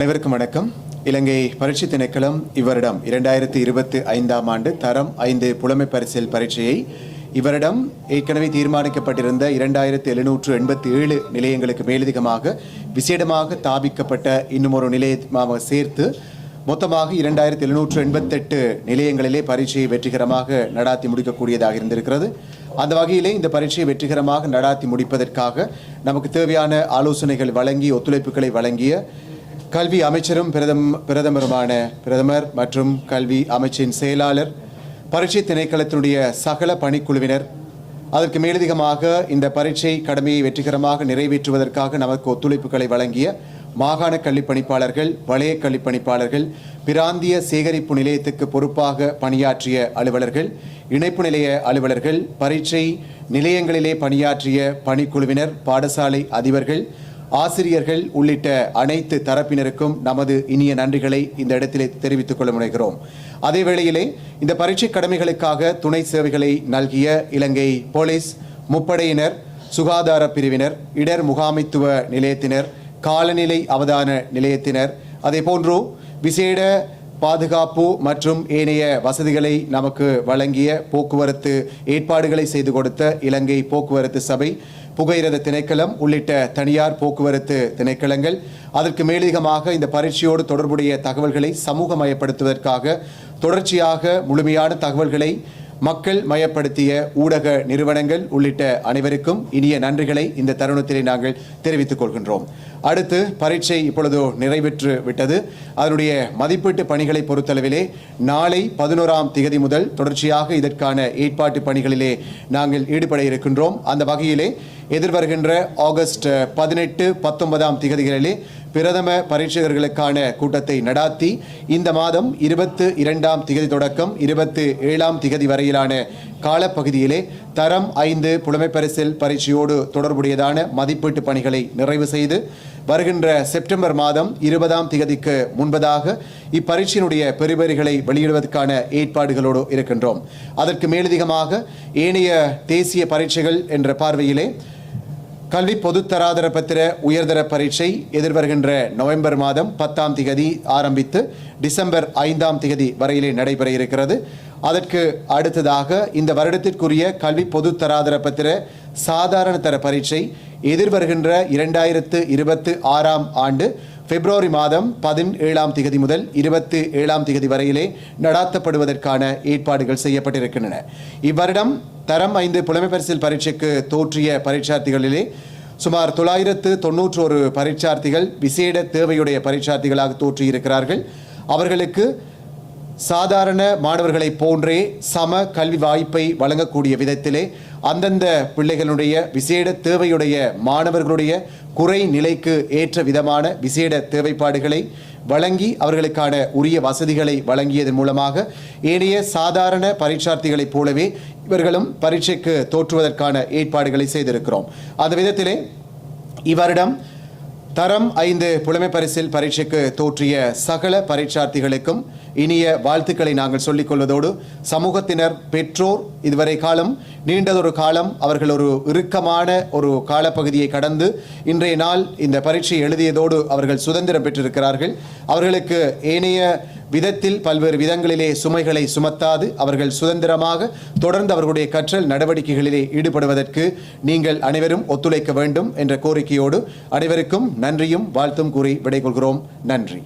அனைவருக்கும் வணக்கம். இலங்கை பரீட்சை திணைக்களம் இவரிடம் இரண்டாயிரத்தி இருபத்தி ஐந்தாம் ஆண்டு தரம் ஐந்து புலமை பரிசில் பரீட்சையை இவரிடம் ஏற்கனவே தீர்மானிக்கப்பட்டிருந்த இரண்டாயிரத்தி எழுநூற்று எண்பத்தி ஏழு நிலையங்களுக்கு மேலதிகமாக விசேடமாக தாபிக்கப்பட்ட இன்னும் ஒரு நிலையமாக சேர்த்து மொத்தமாக இரண்டாயிரத்தி எழுநூற்று எண்பத்தெட்டு நிலையங்களிலே பரீட்சையை வெற்றிகரமாக நடாத்தி முடிக்கக்கூடியதாக இருந்திருக்கிறது. அந்த வகையிலே இந்த பரீட்சையை வெற்றிகரமாக நடாத்தி முடிப்பதற்காக நமக்கு தேவையான ஆலோசனைகள் வழங்கி ஒத்துழைப்புகளை வழங்கிய கல்வி அமைச்சரும் பிரதம் பிரதமருமான பிரதமர் மற்றும் கல்வி அமைச்சின் செயலாளர் பரீட்சை திணைக்களத்தினுடைய சகல பணிக்குழுவினர் அதற்கு மேலதிகமாக இந்த பரீட்சை கடமையை வெற்றிகரமாக நிறைவேற்றுவதற்காக நமக்கு ஒத்துழைப்புகளை வழங்கிய மாகாண கல்வி பணிப்பாளர்கள் வளைய கல்விப் பணிப்பாளர்கள் பிராந்திய சேகரிப்பு நிலையத்துக்கு பொறுப்பாக பணியாற்றிய அலுவலர்கள் இணைப்பு நிலைய அலுவலர்கள் பரீட்சை நிலையங்களிலே பணியாற்றிய பணிக்குழுவினர் பாடசாலை அதிபர்கள் ஆசிரியர்கள் உள்ளிட்ட அனைத்து தரப்பினருக்கும் நமது இனிய நன்றிகளை இந்த இடத்திலே தெரிவித்துக் கொள்ள முனைகிறோம். அதே வேளையிலே இந்த பரீட்சை கடமைகளுக்காக துணை சேவைகளை நல்கிய இலங்கை போலீஸ் முப்படையினர் சுகாதார பிரிவினர் இடர் முகாமைத்துவ நிலையத்தினர் காலநிலை அவதான நிலையத்தினர் அதே போன்று விசேட பாதுகாப்பு மற்றும் ஏனைய வசதிகளை நமக்கு வழங்கிய போக்குவரத்து ஏற்பாடுகளை செய்து கொடுத்த இலங்கை போக்குவரத்து சபை புகையிரத திணைக்களம் உள்ளிட்ட தனியார் போக்குவரத்து திணைக்களங்கள். அதற்கு மேலதிகமாக இந்த பரீட்சையோடு தொடர்புடைய தகவல்களை சமூகமயப்படுத்துவதற்காக தொடர்ச்சியாக முழுமையான தகவல்களை மக்கள் மயப்படுத்திய ஊடக நிறுவனங்கள் உள்ளிட்ட அனைவருக்கும் இனிய நன்றிகளை இந்த தருணத்திலே நாங்கள் தெரிவித்துக் கொள்கின்றோம். அடுத்து பரீட்சை இப்பொழுது நிறைவேற்று விட்டது. அதனுடைய மதிப்பீட்டு பணிகளை பொறுத்தளவிலே நாளை பதினோராம் திகதி முதல் தொடர்ச்சியாக இதற்கான ஏற்பாட்டு பணிகளிலே நாங்கள் ஈடுபட இருக்கின்றோம். அந்த வகையிலே எதிர்வருகின்ற ஆகஸ்ட் பதினெட்டு பத்தொன்பதாம் திகதிகளிலே பிரதம பரீட்சகர்களுக்கான கூட்டத்தை நடாத்தி இந்த மாதம் இருபத்து இரண்டாம் திகதி தொடக்கம் இருபத்து ஏழாம் திகதி வரையிலான காலப்பகுதியிலே தரம் ஐந்து புலமைப்பரிசில் பரீட்சையோடு தொடர்புடையதான மதிப்பீட்டு பணிகளை நிறைவு செய்து வருகின்ற செப்டம்பர் மாதம் இருபதாம் திகதிக்கு முன்பதாக இப்பரீட்சையினுடைய பெறுபேறுகளை வெளியிடுவதற்கான ஏற்பாடுகளோடு இருக்கின்றோம். அதற்கு மேலதிகமாக ஏனைய தேசிய பரீட்சைகள் என்ற பார்வையிலே கல்வி பொதுத்தராதர பத்திர உயர்தர பரீட்சை எதிர்வருகின்ற நவம்பர் மாதம் பத்தாம் திகதி ஆரம்பித்து டிசம்பர் ஐந்தாம் திகதி வரையிலே நடைபெற இருக்கிறது. அதற்கு அடுத்ததாக இந்த வருடத்திற்குரிய கல்வி பொதுத்தராதர பத்திர சாதாரண தர பரீட்சை எதிர்வருகின்ற இரண்டாயிரத்து இருபத்து ஆறாம் ஆண்டு பிப்ரவரி மாதம் பதினேழாம் திகதி முதல் இருபத்தி ஏழாம் திகதி வரையிலே நடாத்தப்படுவதற்கான ஏற்பாடுகள் செய்யப்பட்டிருக்கின்றன. இவ்வருடம் தரம் ஐந்து புலமைப்பரிசில் பரீட்சைக்கு தோற்றிய பரீட்சார்த்திகளிலே சுமார் தொள்ளாயிரத்து தொன்னூற்றோரு பரீட்சார்த்திகள் விசேட தேவையுடைய பரீட்சார்த்திகளாக தோற்றியிருக்கிறார்கள். அவர்களுக்கு சாதாரண மாணவர்களைப் போன்றே சம கல்வி வாய்ப்பை வழங்கக்கூடிய விதத்திலே அந்தந்த பிள்ளைகளுடைய விசேட தேவையுடைய மாணவர்களுடைய குறை நிலைக்கு ஏற்ற விதமான விசேட தேவைப்பாடுகளை வழங்கி அவர்களுக்கான உரிய வசதிகளை வழங்கியதன் மூலமாக ஏனைய சாதாரண பரீட்சார்த்திகளைப் போலவே இவர்களும் பரீட்சைக்கு தோற்றுவதற்கான ஏற்பாடுகளை செய்திருக்கிறோம். அந்த விதத்திலே இவரிடம் தரம் ஐந்து புலமை பரிசில் பரீட்சைக்கு தோற்றிய சகல பரீட்சார்த்திகளுக்கும் இனிய வாழ்த்துக்களை நாங்கள் சொல்லிக் கொள்வதோடு சமூகத்தினர் பெற்றோர் இதுவரை காலம் நீண்டதொரு காலம் அவர்கள் ஒரு இறுக்கமான ஒரு காலப்பகுதியை கடந்து இன்றைய நாள் இந்த பரீட்சை எழுதியதோடு அவர்கள் சுதந்திரம் பெற்றிருக்கிறார்கள். அவர்களுக்கு ஏனைய விதத்தில் பல்வேறு விதங்களிலே சுமைகளை சுமத்தாது அவர்கள் சுதந்திரமாக தொடர்ந்து அவர்களுடைய கற்றல் நடவடிக்கைகளிலே ஈடுபடுவதற்கு நீங்கள் அனைவரும் ஒத்துழைக்க வேண்டும் என்ற கோரிக்கையோடு அனைவருக்கும் நன்றியும் வாழ்த்தும் கூறி விடைகொள்கிறோம் நன்றி.